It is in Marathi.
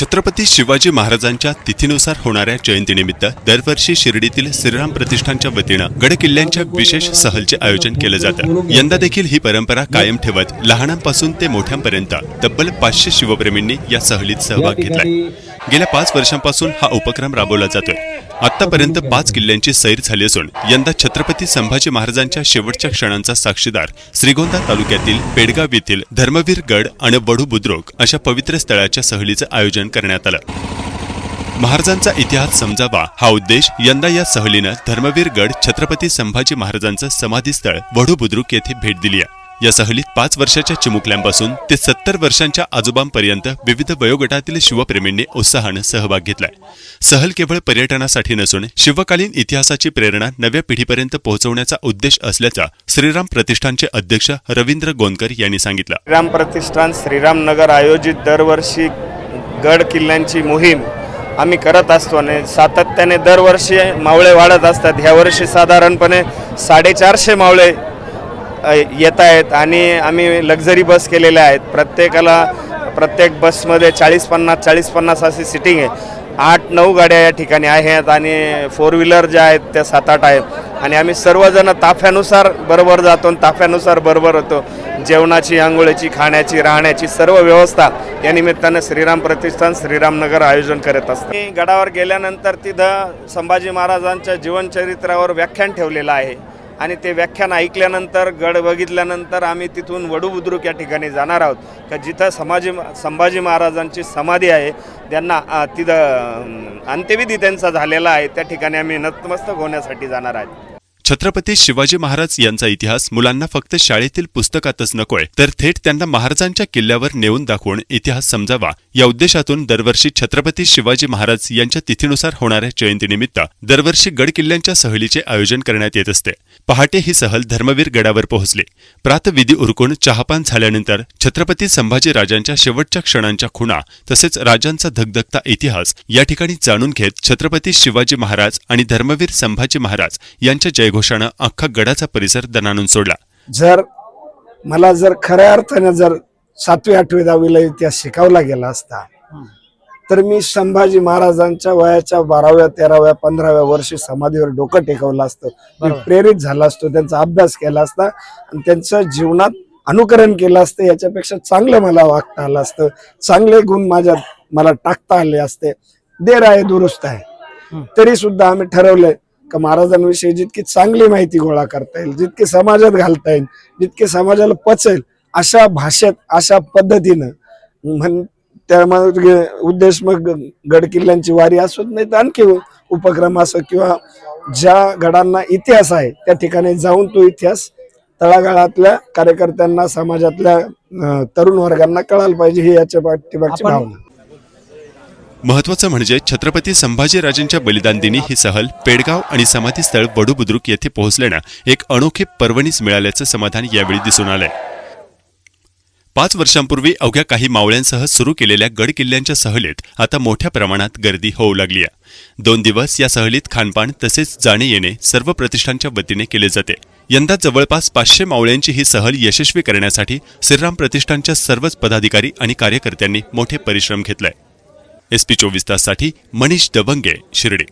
छत्रपती शिवाजी महाराजांच्या तिथीनुसार होणाऱ्या जयंतीनिमित्त दरवर्षी शिर्डीतील श्रीराम प्रतिष्ठानच्या वतीनं गड किल्ल्यांच्या विशेष सहलचे आयोजन केलं जातं. यंदा देखील ही परंपरा कायम ठेवत लहानांपासून ते मोठ्यांपर्यंत तब्बल पाचशे शिवप्रेमींनी या सहलीत सहभाग घेतलाय. गेल्या पाच वर्षांपासून हा उपक्रम राबवला जातोय. आतापर्यंत पाच किल्ल्यांची सैर झाली असून यंदा छत्रपती संभाजी महाराजांच्या शेवटच्या क्षणांचा साक्षीदार श्रीगोंदा तालुक्यातील पेडगाव येथील धर्मवीर गड आणि वडू बुद्रुक अशा पवित्र स्थळाच्या सहलीचं आयोजन करण्यात आलं. महाराजांचा इतिहास समजावा हा उद्देश यंदा या सहलीनं धर्मवीर गड छत्रपती संभाजी महाराजांचं समाधीस्थळ वढू बुद्रुक येथे भेट दिली आहे. या सहलीत पाच वर्षाच्या चिमुकल्यांपासून ते सत्तर वर्षांच्या आजोबांपर्यंत विविध वयोगटातील शिवप्रेमींनी उत्साहानं सहभाग घेतलाय. सहल केवळ पर्यटनासाठी नसून शिवकालीन इतिहासाची प्रेरणा नव्या पिढीपर्यंत पोहोचवण्याचा उद्देश असल्याचा श्रीराम प्रतिष्ठानचे अध्यक्ष रवींद्र गोंदकर यांनी सांगितलं. श्रीराम प्रतिष्ठान श्रीरामनगर आयोजित दरवर्षी गड किल्ल्यांची मोहीम आम्ही करत असतो आणि सातत्याने दरवर्षी मावळे वाढत असतात. ह्या वर्षी साधारणपणे साडेचारशे मावळे येत आहेत आणि आम्ही लक्झरी बस केलेल्या आहेत. प्रत्येकाला प्रत्येक बसमध्ये चाळीस पन्नास चाळीस पन्नास अशी सिटिंग आहे. आठ नऊ गाड्या या ठिकाणी आहेत आणि फोर व्हीलर ज्या आहेत त्या सात आठ आहेत. आणि आम्ही सर्वजण ताफ्यानुसार बरोबर जातो आणि ताफ्यानुसार बरोबर होतो. जेवणाची आंघोळीची खाण्याची राहण्याची सर्व व्यवस्था या निमित्तानं श्रीराम प्रतिष्ठान श्रीरामनगर आयोजन करत असते गडावर गेल्यानंतर तिथं संभाजी महाराजांच्या जीवनचरित्रावर व्याख्यान ठेवलेलं आहे. आणि ते व्याख्यान ऐकल्यानंतर गड बघितल्यानंतर आम्ही तिथून वडू बुद्रुक या ठिकाणी जाणार आहोत. का जिथं समाजी संभाजी महाराजांची समाधी आहे त्यांना तिथं अंत्यविधी त्यांचा झालेला आहे त्या ठिकाणी आम्ही नतमस्तक होण्यासाठी जाणार आहोत. छत्रपती शिवाजी महाराज यांचा इतिहास मुलांना फक्त शाळेतील पुस्तकातच नकोय तर थेट त्यांना महाराजांच्या किल्ल्यावर नेऊन दाखवून इतिहास समजावा. या उद्देशातून दरवर्षी छत्रपती शिवाजी महाराज यांच्या तिथीनुसार होणाऱ्या जयंतीनिमित्त दरवर्षी गड किल्ल्यांच्या सहलीचे आयोजन करण्यात येत असते. पहाटे ही सहल धर्मवीर गडावर पोहोचले. प्रातविधी उरकून चहापान झाल्यानंतर छत्रपती संभाजी राजांच्या शेवटच्या क्षणांच्या खुणा तसेच राजांचा धगधगता इतिहास या ठिकाणी जाणून घेत छत्रपती शिवाजी महाराज आणि धर्मवीर संभाजी महाराज यांच्या जयघोषानं अख्खा गडाचा परिसर दणानून सोडला. जर मला जर खऱ्या अर्थाने जर सातवी आठवी दहावीला इतिहास शिकवला गेला असता तर मी संभाजी महाराजांच्या वयाच्या बाराव्या तेराव्या पंधराव्या वर्षी समाधीवर डोकं टेकवलं असतं. मी प्रेरित झाला असतो त्यांचा अभ्यास केला असता आणि त्यांचं जीवनात अनुकरण केलं असतं याच्यापेक्षा चांगलं मला वागता आलं असतं. चांगले गुण माझ्या मला टाकता आले असते. देर आहे दुरुस्त आहे. तरी सुद्धा आम्ही ठरवलंय का महाराजांविषयी जितकी चांगली माहिती गोळा करता येईल जितकी समाजात घालता येईल जितकी समाजाला पचेल अशा भाषेत अशा पद्धतीनं म्हण त्यामध्ये उद्देश मग गड किल्ल्यांची वारी असोत नाही तर आणखी उपक्रम असो किंवा ज्या गडांना इतिहास आहे त्या ठिकाणी जाऊन तो इतिहास तळागाळातल्या कार्यकर्त्यांना समाजातल्या तरुण वर्गांना कळायला पाहिजे ही याच्या पाठीमागची भावना. महत्वाचं म्हणजे छत्रपती संभाजीराजेंच्या बलिदान दिनी ही सहल पेडगाव आणि समाधीस्थळ वडू बुद्रुक येथे पोहोचल्यानं एक अनोखे पर्वणीच मिळाल्याचं समाधान यावेळी दिसून आलंय. पाच वर्षांपूर्वी अवघ्या काही मावळ्यांसह सुरू केलेल्या गड किल्ल्यांच्या सहलीत आता मोठ्या प्रमाणात गर्दी होऊ लागली आहे. दोन दिवस या सहलीत खानपान तसेच जाणे येणे सर्व प्रतिष्ठानच्या वतीने केले जाते. यंदा जवळपास पाचशे मावळ्यांची ही सहल यशस्वी करण्यासाठी श्रीराम प्रतिष्ठानच्या सर्वच पदाधिकारी आणि कार्यकर्त्यांनी मोठे परिश्रम घेतलाय. एसपी चोवीस ताससाठी मनीष दबंगे शिर्डी.